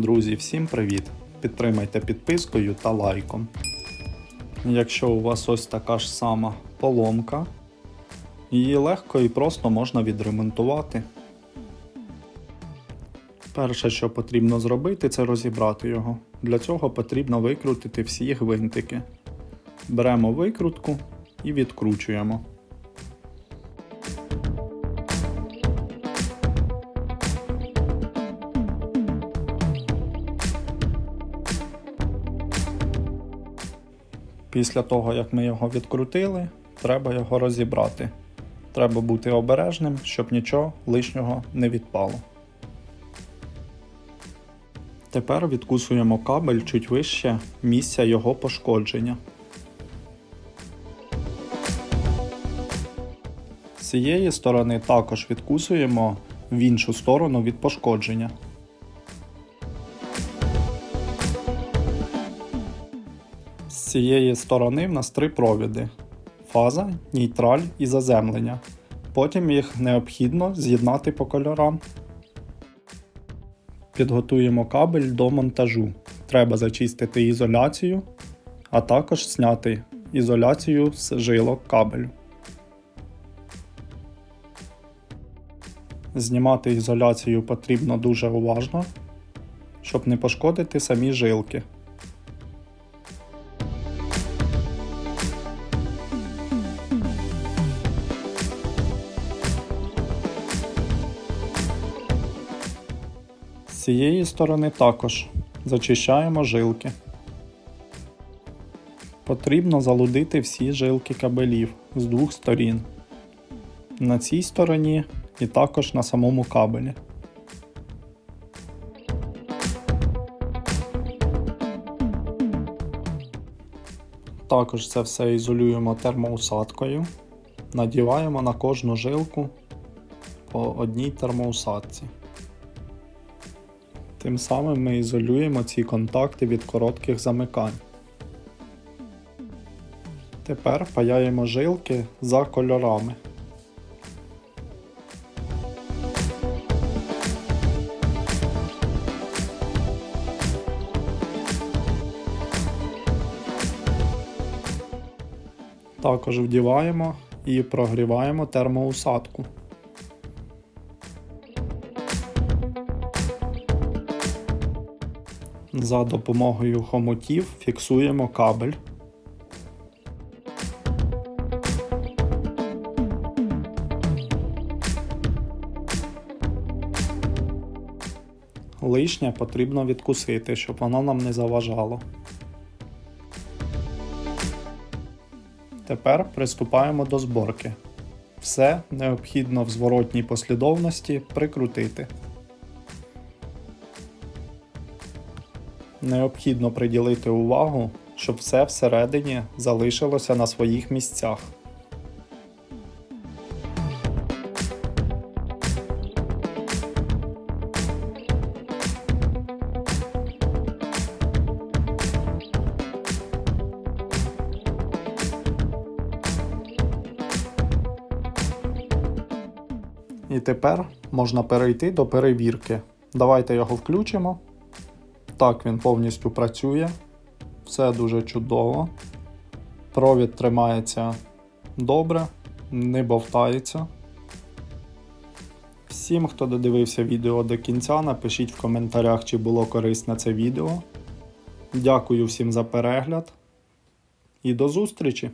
Друзі, всім привіт! Підтримайте підпискою та лайком. Якщо у вас ось така ж сама поломка, її легко і просто можна відремонтувати. Перше, що потрібно зробити, це розібрати його. Для цього потрібно викрутити всі гвинтики. Беремо викрутку і відкручуємо. Після того, як ми його відкрутили, треба його розібрати. Треба бути обережним, щоб нічого лишнього не відпало. Тепер відкусуємо кабель чуть вище місця його пошкодження. З цієї сторони також відкусуємо в іншу сторону від пошкодження. Цієї сторони в нас три провіди: фаза, нейтраль і заземлення. Потім їх необхідно з'єднати по кольорам. Підготуємо кабель до монтажу. Треба зачистити ізоляцію, а також зняти ізоляцію з жилок кабелю. Знімати ізоляцію потрібно дуже уважно, щоб не пошкодити самі жилки. Цієї сторони також зачищаємо жилки. Потрібно залудити всі жилки кабелів з двох сторін. На цій стороні і також на самому кабелі. Також це все ізолюємо термоусадкою. Надіваємо на кожну жилку по одній термоусадці. Тим самим ми ізолюємо ці контакти від коротких замикань. Тепер паяємо жилки за кольорами. Також вдіваємо і прогріваємо термоусадку. За допомогою хомутів фіксуємо кабель. Лишнє потрібно відкусити, щоб воно нам не заважало. Тепер приступаємо до зборки. Все необхідно в зворотній послідовності прикрутити. Необхідно приділити увагу, щоб все всередині залишилося на своїх місцях. І тепер можна перейти до перевірки. Давайте його включимо. Так, він повністю працює. Все дуже чудово. Провід тримається добре, не бовтається. Всім, хто додивився відео до кінця, напишіть в коментарях, чи було корисне це відео. Дякую всім за перегляд і до зустрічі!